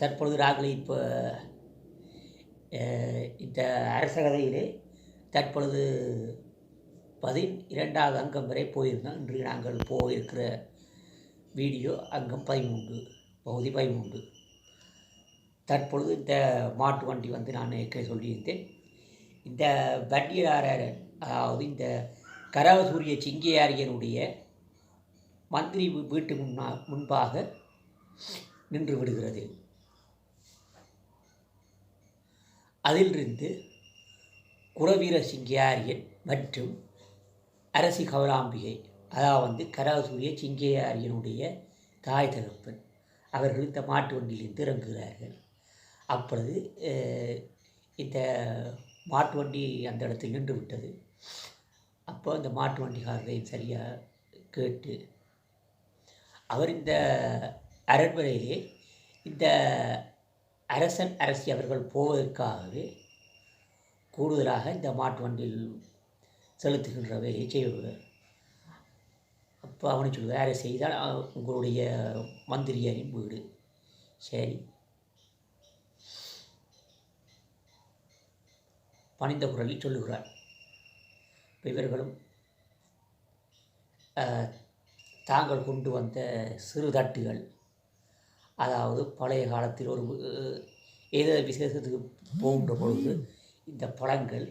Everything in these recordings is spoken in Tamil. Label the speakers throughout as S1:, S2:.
S1: தற்பொழுது நாங்கள் இப்போ இந்த அரச கதையிலே தற்பொழுது பதின் இரண்டாவது அங்கம் வரை போயிருந்தோம் இன்று நாங்கள் போயிருக்கிற வீடியோ அங்கம் பதிமூன்று பகுதி பதிமூன்று. தற்பொழுது இந்த மாட்டு வண்டி வந்து நான் ஏற்கனவே சொல்லியிருந்தேன். இந்த வண்டியாரர் அதாவது இந்த கரவசூரிய சிங்கையாரியனுடைய மந்திரி வீட்டு முன்னா முன்பாக நின்று விடுகிறது. அதிலிருந்து குரவீர சிங்கியாரியன் மற்றும் அரசி கௌராம்பிகை அதாவது வந்து கராசூரிய சிங்கையாரியனுடைய தாய் தகப்பன் அவர்கள் இந்த மாட்டு வண்டியிலிருந்து இறங்குகிறார்கள். அப்பொழுது இந்த மாட்டு வண்டி அந்த இடத்தில் நின்று விட்டது. அப்போ அந்த மாட்டு வண்டிக்காரரையும் சரியாக கேட்டு அவர் இந்த அரண்மனையிலே இந்த அரசன் அரசி அவர்கள் போவதற்காகவே கூடுதலாக இந்த மாட்டு வண்டியில் செலுத்துகின்ற வேலையை செய்வார் அப்போ அவனு சொல்லுவார் யாரை செய்தால் உங்களுடைய மந்திரியாரின் வீடு. சரி. பணிந்த குரலில் சொல்லுகிறார். இவர்களும் தாங்கள் கொண்டு வந்த சிறு தட்டுகள் அதாவது பழைய காலத்தில் ஒரு ஏதோ விசேஷத்துக்கு போகின்ற பொழுது இந்த பழங்கள்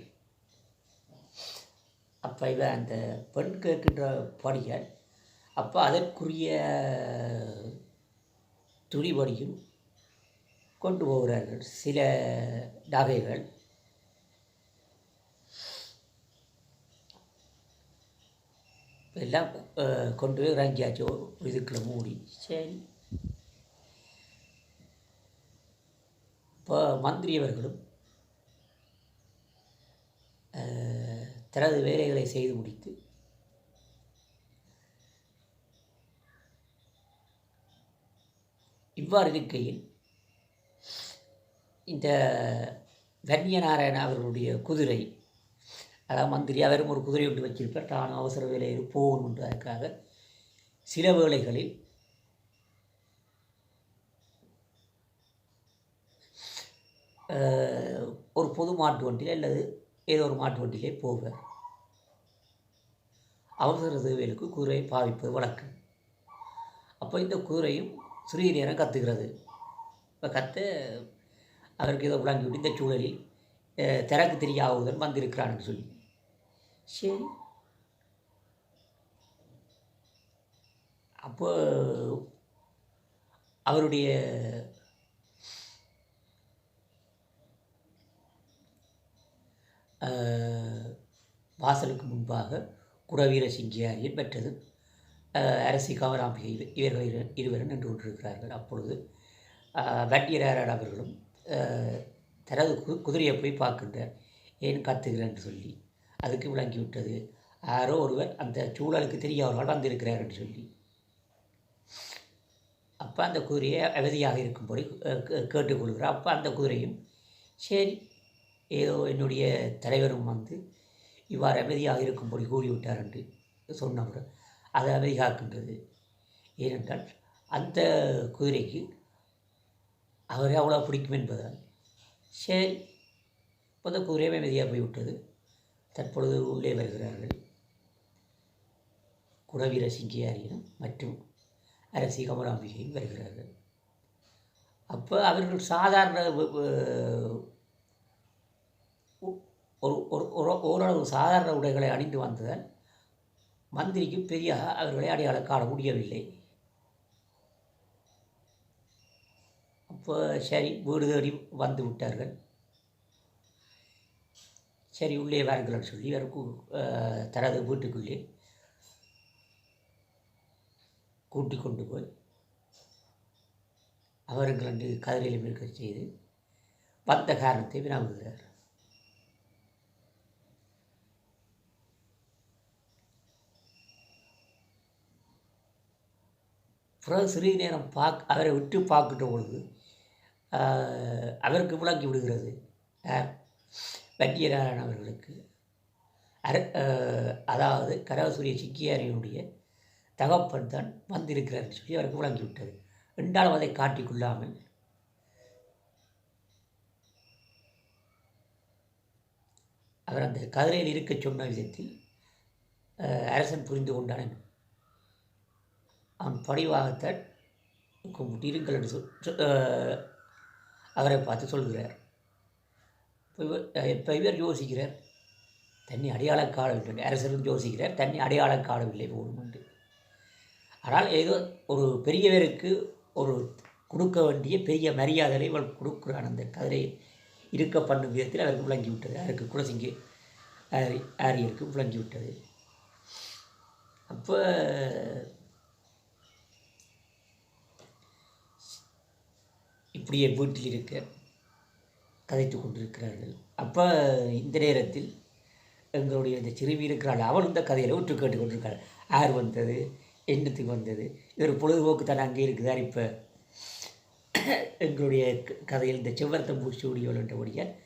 S1: அப்போ இவன் அந்த பெண் கேட்கின்ற படிகள் அப்போ அதற்குரிய துணிபடியும் கொண்டு போகிறார்கள். சில நகைகள். எல்லாம் கொண்டு போய் இறங்கியாச்சு. ஒரு இதுக்குள்ள மூடி. சரி. இப்போ மந்திரி அவர்களும் தனது வேலைகளை செய்து முடித்து இவ்வாறு இருக்கையில் இந்த கன்யநாராயண அவர்களுடைய குதிரை அதாவது மந்திரி அவரும் ஒரு குதிரை ஒன்று வச்சிருப்பார். நான் அவசர வேலையில் என்பதற்காக சில வேளைகளில் ஒரு பொது மாட்டு வண்டியில் அல்லது ஏதோ ஒரு மாட்டு வண்டியிலே போவார் அவசர தேவைகளுக்கு குதிரையை பாவிப்பது வழக்கம். அப்போ இந்த குதிரையும் சிறிய நேரம் கற்றுக்கிறது இப்போ கற்று அவருக்கு ஏதோ விளங்கி விட்டு இந்த சூழலில் திறக்கு தனக்கு வந்திருக்கிறான்னு சொல்லி. சரி. அப்போ அவருடைய வாசலுக்கு முன்பாக குடவீர சிங்கியாரியன் பெற்றது. அரசி கமராம்பிகை இவர்கள் இரு இருவரும் நின்று கொண்டிருக்கிறார்கள். அப்பொழுது அஹ், வட்டியரார் அவர்களும் தனது கு குதிரையை போய் பார்க்கின்றார் ஏன் கத்துகிறேன் என்று சொல்லி அதுக்கு விளங்கி விட்டது. யாரோ ஒருவர் அந்த சூழலுக்கு தெரியாதவர்கள் வந்திருக்கிறார் என்று சொல்லி. அப்போ அந்த குதிரையை அவதியாக இருக்கும்படி கே- கேட்டுக்கொள்கிறார். அப்போ அந்த குதிரையும் சரி ஏதோ என்னுடைய தலைவரும் வந்து இவ்வாறு அமைதியாக இருக்கும்படி கூறிவிட்டார் என்று சொன்னவர் அது அமைதி காக்கின்றது ஏனென்றால் அந்த குதிரைக்கு அவரை அவ்வளோ பிடிக்கும் என்பதால் சரி இப்போ அந்த குதிரையும் அமைதியாக போய்விட்டது. தற்பொழுது உள்ளே வருகிறார்கள். குடவீர சிங்கியாரியும் மற்றும் அரசி கமலாம்பிகையும் வருகிறார்கள். அப்போ அவர்கள் சாதாரண ஒரு ஒரு ஒரு- ஓரளவு சாதாரண உடைகளை அணிந்து வந்ததால் மந்திரிக்கு பெரிய அவர்களை அடையாளம் காண முடியவில்லை. அப்போ சரி வீடு தேடி வந்து விட்டார்கள். சரி உள்ளே வாருங்கள்னு சொல்லி அவருக்கு தனது வீட்டுக்குள்ளே கூட்டி கொண்டு போய் அவர்கள் ரெண்டு கதிரையிலும் இருக்க செய்து வந்த காரணத்தை வினாவுகிறார். பிறகு சிறிது நேரம் பார்க்க அவரை விட்டு பார்க்கிட்ட பொழுது அவருக்கு விளக்கி விடுகிறது. வட்டியராயன் அவர்களுக்கு. அர அதாவது கரகசூரிய சிக்கியாரியனுடைய தகப்பன் தான் வந்திருக்கிறார் சொல்லி அவருக்கு விளங்கி விட்டது. என்றாலும் அதை காட்டிக்கொள்ளாமல் அவர் அந்த கதிரையில் இருக்க சொன்ன விதத்தில் அரசன் புரிந்து கொண்டான். அவன் படிவாகத்தை கும்பிட்டிருங்கள் என்று சொல் அவரை பார்த்து சொல்கிறார். இப்போ இவர் யோசிக்கிறார் தண்ணி அடையாளம் காணவில்லை. அரசரும் யோசிக்கிறார் தண்ணி அடையாளம் காணவில்லை போடும் என்று. ஆனால் ஏதோ ஒரு பெரியவருக்கு ஒரு கொடுக்க வேண்டிய பெரிய மரியாதையை இவள் கொடுக்குறான். அந்த கதிரை இருக்க பண்ணும் விதத்தில் அவருக்கு விளங்கி விட்டது அவருக்கு குலசிங்கி ஆரி ஆரியருக்கு விளங்கி விட்டது அப்போ இப்படியே வீட்டில் இருக்க கதைத்து கொண்டிருக்கிறார்கள். அப்போ இந்த நேரத்தில் எங்களுடைய இந்த சிறுவி இருக்கிறாள் அவள் இந்த கதையில் விட்டு கேட்டு கொண்டிருக்காள். யார் வந்தது? என்னத்துக்கு வந்தது? இது ஒரு பொழுதுபோக்கு தானே அங்கே இருக்குதார் இப்போ. எங்களுடைய க- கதையில் இந்த செவ்வரத்தம் பூச்சி ஸ்டூடியோவில் என்றபடிய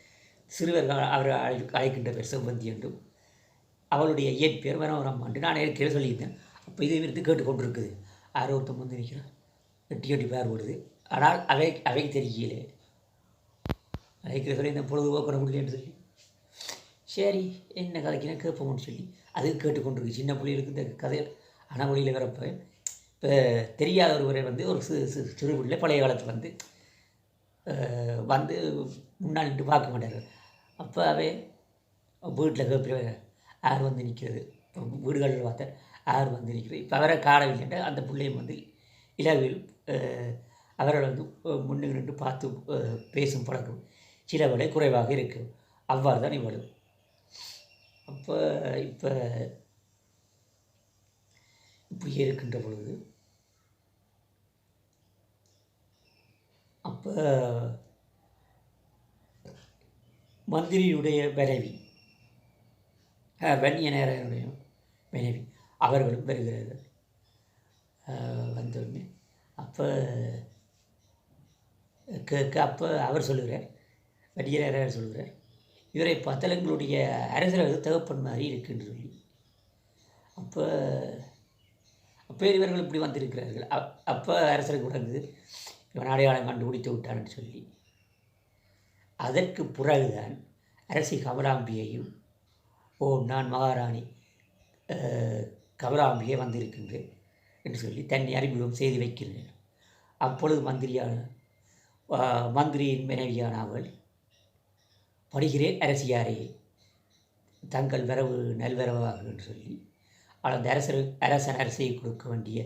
S1: சிறுவர்கள் அவர் அழைக்கின்ற பேர் செவ்வந்தி என்றும் அவளுடைய இயற்பெயர் வனவரம் என்று நான் ஏற்கனவே சொல்லியிருந்தேன். அப்போ இதை விருத்து கேட்டுக்கொண்டிருக்குது ஆரோக்கியம் ஒருத்தன் வந்து நிற்கிறான் எட்டி எட்டி பேர் ஓடுது. ஆனால் அவை அவை தெரியல. அழைக்கிற சொல்லி இந்த பொழுதுபோக்கு முடியலன்னு சொல்லி. சரி என்ன கதைக்கினா கேட்போம்னு சொல்லி. அது கேட்டுக்கொண்டிருக்கு. சின்ன பிள்ளைகளுக்கு இந்த கதையில் அனமொழியில் வரப்போ. இப்போ தெரியாத ஒருவரை வந்து ஒரு சிறு சிறு சிறு பிள்ளை பழைய காலத்தில் வந்து வந்து முன்னால் நின்று பார்க்க மாட்டார். அப்போ அவை வீட்டில் கேட்குற ஆறு வந்து நிற்கிறது. இப்போ வீடுகளில் பார்த்தா ஆறு வந்து நிற்கிறது. இப்போ அவரை காணவில்லைன்ற அந்த பிள்ளையும் வந்து இலவில் அவர்கள் வந்து முன்னுக்கு நின்று பார்த்து பேசும் பழக்கம் சில வேளை குறைவாக இருக்கும். அவ்வாறு தான் இவ்வளவு அப்போ இப்போ இப்படி இருக்கின்ற பொழுது அப்போ மந்திரியுடைய மனைவி வெண்ணிய நேரனுடைய மனைவி அவர்களும் வருகிறார்கள். வந்தோடனே அப்போ அப்போ அவர் சொல்லுகிறார் வன்னியனர் சொல்லுகிறார் இவரை பார்த்தால் எங்களுடைய அரசர்கள் தகப்பன் மாதிரி இருக்குன்னு சொல்லி. அப்போ அப்போ இவர்கள் இப்படி வந்திருக்கிறார்கள். அப் அப்போ அரசருக்கு விளங்குது இவன் அடையாளம் கண்டுபிடித்து விட்டான்னு சொல்லி. அதற்கு பிறகுதான் அரசி கமலாம்பியையும் ஓ நான் மகாராணி அஹ், வந்திருக்கின்றேன் என்று சொல்லி தன்னை அறிமுகம் செய்து வைக்கின்றேன் அப்பொழுது மந்திரியான மந்திரியின் மனைவியான அவள் படுகிறேன் அரசியாரே தங்கள் வரவு நல்வரவாக என்று சொல்லி அவள் அந்த அரசர் அரசன் அரசியை கொடுக்க வேண்டிய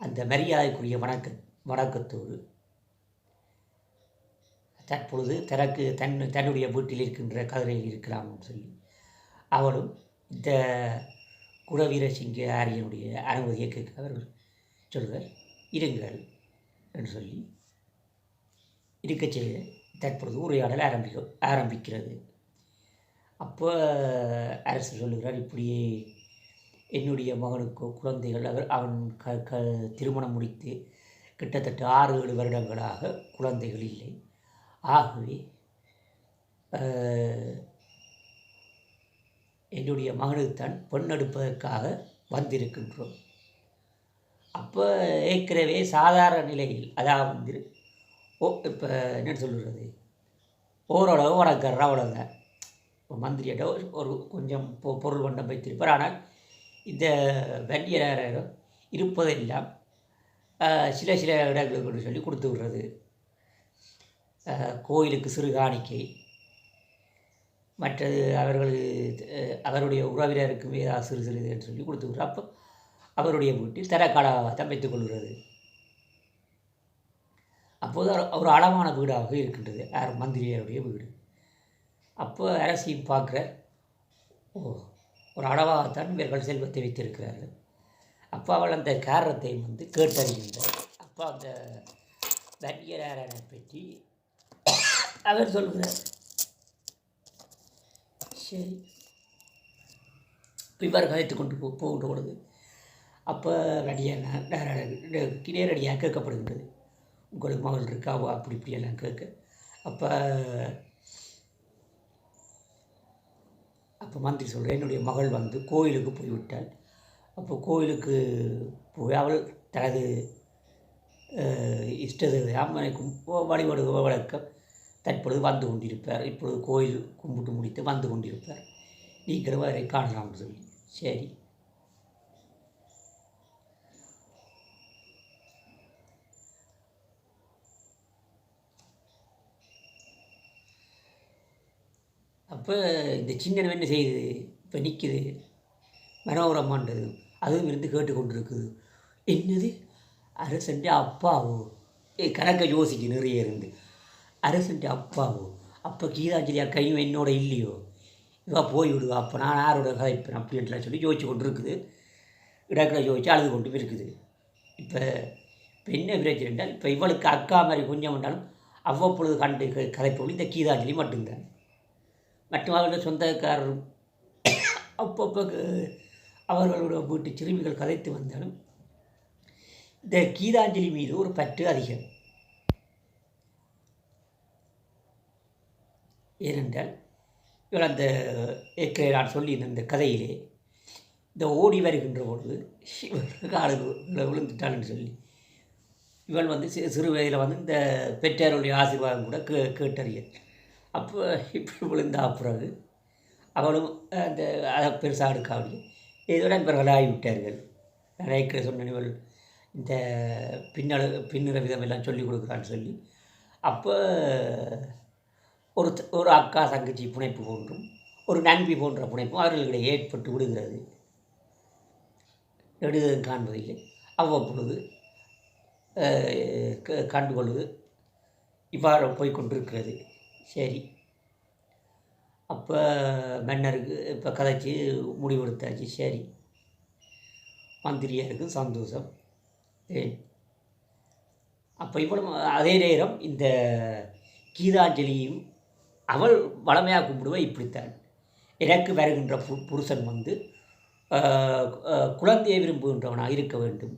S1: அந்த மரியாதைக்குரிய வணக்க வணக்கத்தோடு தற்பொழுது தனக்கு தன் தன்னுடைய வீட்டில் இருக்கின்ற கதிரையில் இருக்கலாம்னு சொல்லி அவளும் இந்த குடவீரசிங்க ஆரியனுடைய அனுமதியை கேட்க அவர்கள் சொல்வர் இருங்கள் என்று சொல்லி இருக்கச் செய்த தற்பொழுது உரையாடல் ஆரம்பிக்க ஆரம்பிக்கிறது. அப்போ அரசு சொல்லுகிறார் இப்படியே என்னுடைய மகனுக்கோ குழந்தைகள் அவர் அவன் க க திருமணம் முடித்து கிட்டத்தட்ட ஆறு ஏழு வருடங்களாக குழந்தைகள் இல்லை. ஆகவே என்னுடைய மகனுக்குத்தான் பெண் எடுப்பதற்காக வந்திருக்கின்றோம். அப்போ ஏற்கனவே சாதாரண நிலையில் அதாவது ஓ இப்போ என்ன சொல்லுறது ஓரளவு வளர்க்குற அவ்வளோதான் இப்போ மந்திரியிட்ட ஒரு- கொஞ்சம் பொ பொருள் வண்டம் வைத்திருப்பார் ஆனால் இந்த வன்னியராரோ இருப்பதெல்லாம் சில சில இடங்களுக்கு கொண்டு சொல்லி கொடுத்து விடுறது. கோயிலுக்கு சிறு காணிக்கை மற்றது அவர்கள் அவருடைய உறவினருக்கு ஏதாவது சிறு சிறு என்று சொல்லி கொடுத்து விடுற அப்போ அவருடைய வீட்டில் தரக்காடாக தான் வைத்துக் கொள்கிறது. அப்போது ஒரு- அளவான வீடாக இருக்கின்றது. யார்? மந்திரியாருடைய வீடு. அப்போ அரசி பார்க்குற ஓ ஒரு அளவாகத்தான் இவர்கள் செல்வத்தை வைத்திருக்கிறார்கள். அப்போ அவள் அந்த காரணத்தை வந்து கேட்டறிகின்றார் அப்போ அந்த தன்யராரனை பற்றி அவர் சொல்கிறார். சரி. இவ்வாறு இவர் கொண்டு போகின்ற பொழுது அப்போ நடிகர் நேரடியாக கேட்கப்படுகின்றது. உங்களுக்கு மகள் இருக்காவோ அப்படி இப்படியெல்லாம் கேட்க. அப்போ அப்போ மந்திரி சொல்கிறேன் என்னுடைய மகள் வந்து கோயிலுக்கு போய்விட்டாள். அப்போ கோயிலுக்கு போய் அவள் தனது இஷ்டத்தை இஷ்ட அம்மனை கும் வழிபாடு வழக்கம் தற்பொழுது வந்து கொண்டிருப்பார். இப்பொழுது கோயில் கும்பிட்டு முடித்து வந்து கொண்டிருப்பார். நீங்களும் அவரை காணலாம்னு சொல்லி. சரி. அப்போ இந்த சின்னன் என்ன செய்யுது? இப்போ நிற்குது. மனோரமான்றது. அதுவும் இருந்து கேட்டுக்கொண்டிருக்குது. என்னது? அரசன்ட்டு அப்பாவோ? ஏ கணக்க யோசிக்கு நிறைய இருந்து. அரசன்ட்டு அப்பாவோ? அப்போ கீதாஞ்சலி அக்கையும் என்னோட இல்லையோ? இவா போய் விடுவா. அப்போ நான் யாரோட கதைப்பேன் அப்படின்ட்டுலாம் சொல்லி யோசிச்சு கொண்டு இருக்குது இடக்கில் யோசிச்சு அழுது கொண்டு இருக்குது. இப்போ இப்போ என்ன பிரச்சனை என்றால் இப்போ இவளுக்கு அக்கா மாதிரி கொஞ்சம் வந்தாலும் அவ்வப்பொழுது கண்டு க- கதைப்பவள் இந்த கீதாஞ்சலி மட்டும்தான். மற்றவர்களோட சொந்தக்காரரும் அப்பப்போ அவர்களுடைய அவர்களோட வீட்டு சிறுமிகள் கதைத்து வந்தாலும் இந்த கீதாஞ்சலி மீது ஒரு பற்று அதிகம். ஏனென்றால் இவர் அந்த ஏற்கனவே நான் சொல்லியிருந்த இந்த கதையிலே இந்த ஓடி வருகின்ற பொழுது இவள் காடு விழுந்துட்டாள்னு சொல்லி இவள் வந்து சிறு வயதில் வந்து இந்த பெற்றோருடைய ஆசீர்வாதம் கூட கே கேட்டறியது அப்போ இப்படி விழுந்தா பிறகு அவளும் அந்த அதை பெருசாக எடுக்காமல் இதோட நண்பர்கள் விட்டார்கள் நிறைய சொன்னவள் இந்த பின்னழு பின்னுற விதம் எல்லாம் சொல்லி கொடுக்குறான்னு சொல்லி. அப்போ ஒரு ஒரு அக்கா தங்கச்சி புனைப்பு போன்றும் ஒரு நண்பி போன்ற புனைப்பும் அவர்களிடையே ஏற்பட்டு விடுகிறது. நெடுதும் காண்பதில்லை. அவ்வப்பொழுது க- கண்டுகொள்வது இவ்வாறு போய்கொண்டிருக்கிறது சரி. அப்போ மன்னருக்கு இப்போ கதைச்சி முடிவெடுத்தாச்சு. சரி. மந்திரியாருக்கு சந்தோஷம். அப்போ இவ்வளவு அதே நேரம் இந்த கீதாஞ்சலியும் அவள் வளமையாக கும்பிடுவா இப்படித்தான். எனக்கு வருகின்ற பு புருஷன் வந்து குழந்தையை விரும்புகின்றவனாக இருக்க வேண்டும்.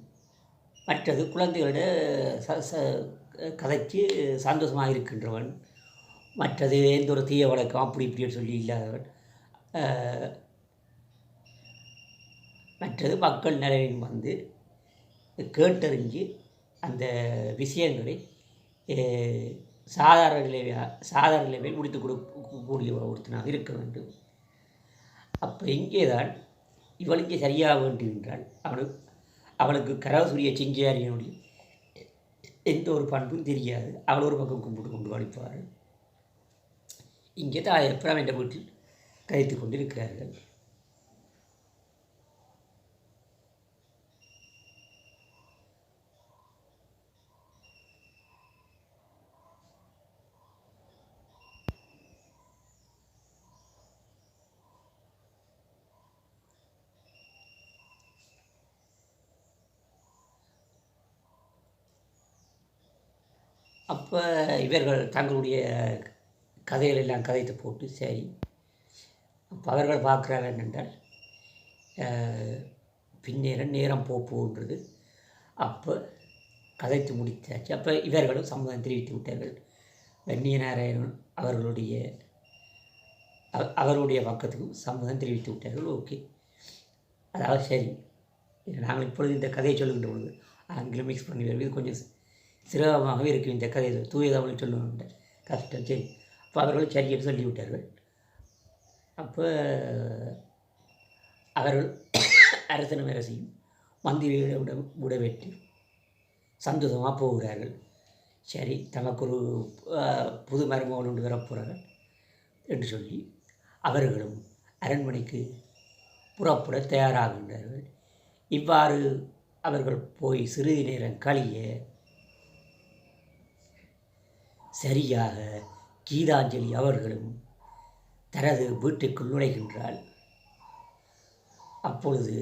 S1: மற்றது குழந்தைகளோட ச ச கதைச்சு சந்தோஷமாக இருக்கின்றவன். மற்றது எந்த ஒரு தீய வழக்கம் அப்படி இப்படின்னு சொல்லி இல்லாதவன். மற்றது மக்கள் நிலையும் வந்து கேட்டறிஞ்சு அந்த விஷயங்களை சாதாரண நிலையா சாதாரண நிலைமையில் முடித்து கொடுக்கக்கூடிய ஒருத்தனாக இருக்க வேண்டும். அப்போ இங்கே தான் இவள் இங்கே சரியாக என்றால் அவனுக்கு அவளுக்கு கரவசூரிய சிங்காரியனுடைய எந்த ஒரு பண்பும் தெரியாது. அவள் ஒரு பக்கம் கும்பிட்டு கொண்டு வடிப்பாள் இங்கே தாயப்பறம் என்ற வீட்டில் கழித்து கொண்டிருக்கிறார்கள். அப்போ இவர்கள் தங்களுடைய கதைகள் எல்லாம் கதைத்து போட்டு சரி. அப்போ அவர்கள் பார்க்குறார்கள் என்னென்றால் அஹ், பின்னேரம் நேரம் போப்புன்றது அப்போ கதைத்து முடித்தாச்சு. அப்போ இவர்களும் சம்மதம் தெரிவித்து விட்டார்கள். வன்னிய நாராயணன் அவர்களுடைய அவ- அவருடைய பக்கத்துக்கும் சம்மதம் தெரிவித்து விட்டார்கள். ஓகே. அதாவது சரி. நாங்கள் இப்பொழுது இந்த கதையை சொல்லுகின்ற பொழுது ஆங்கிலம் மிக்ஸ் பண்ணி வருவது கொஞ்சம் சிரமமாகவே இருக்கும் இந்த கதையை. தூய தமிழ் சொல்லுவோம். கஷ்டம். சரி. அப்போ அவர்கள் சரி என்று சொல்லிவிட்டார்கள். அப்போ அவர்கள் அரசனும் அரசியும் மந்திரியிடம் விடவேற்று சந்தோஷமாக போகிறார்கள். சரி தமக்கு ஒரு புது மருமகள் ஒன்று வரப்போகிறார்கள் என்று சொல்லி அவர்களும் அரண்மனைக்கு புறப்பட தயாராகின்றார்கள். இவ்வாறு அவர்கள் போய் சிறிது நேரம் கழிய சரியாக கீதாஞ்சலி அவர்களும் தனது வீட்டுக்குள் நுழைகின்றாள். அப்பொழுது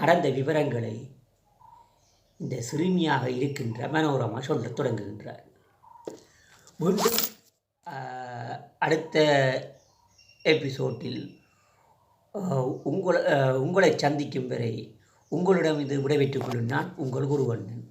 S1: நடந்த விவரங்களை இந்த சிறுமியாக இருக்கின்ற மனோரமா சொல்லத் தொடங்குகின்றார். மீண்டும் அடுத்த எபிசோட்டில் உங்களை உங்களை சந்திக்கும் வரை உங்களிடம் இது விடைபெற்றுக் கொள்ளும் நான் உங்கள் குருவண்ணன்.